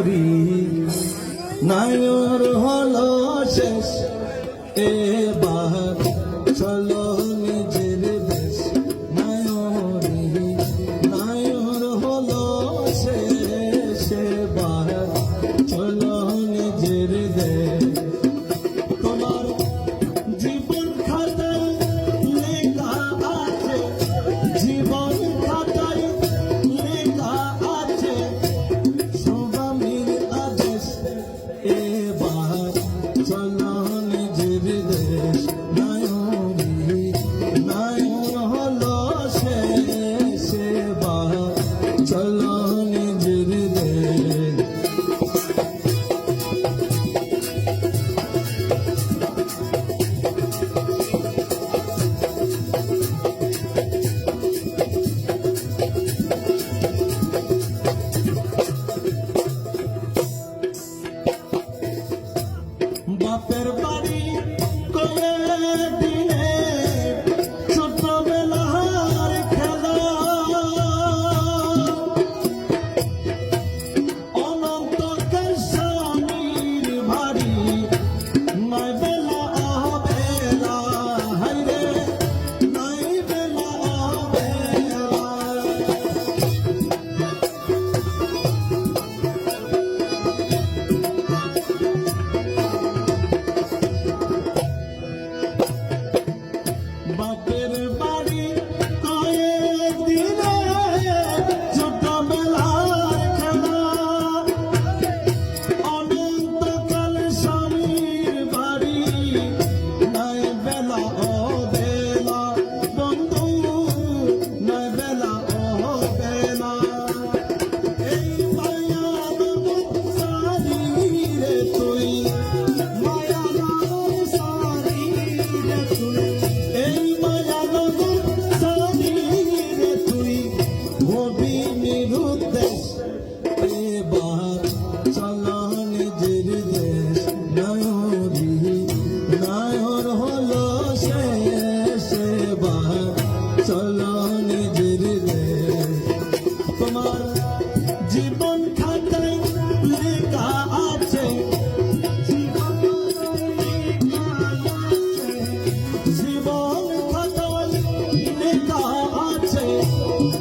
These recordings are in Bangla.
করি। নায়র হল শেষ। এ চালা নিজের দেশ বাপের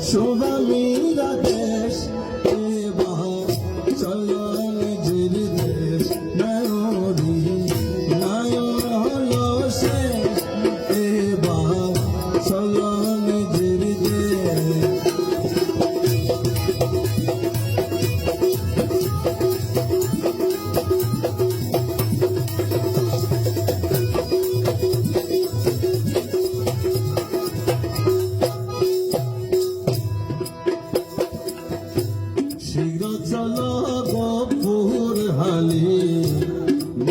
chuva me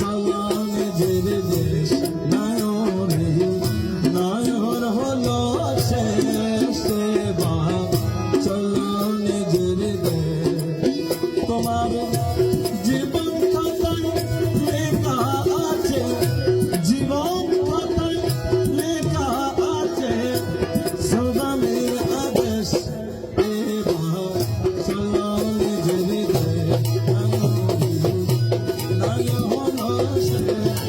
সালামে জেরে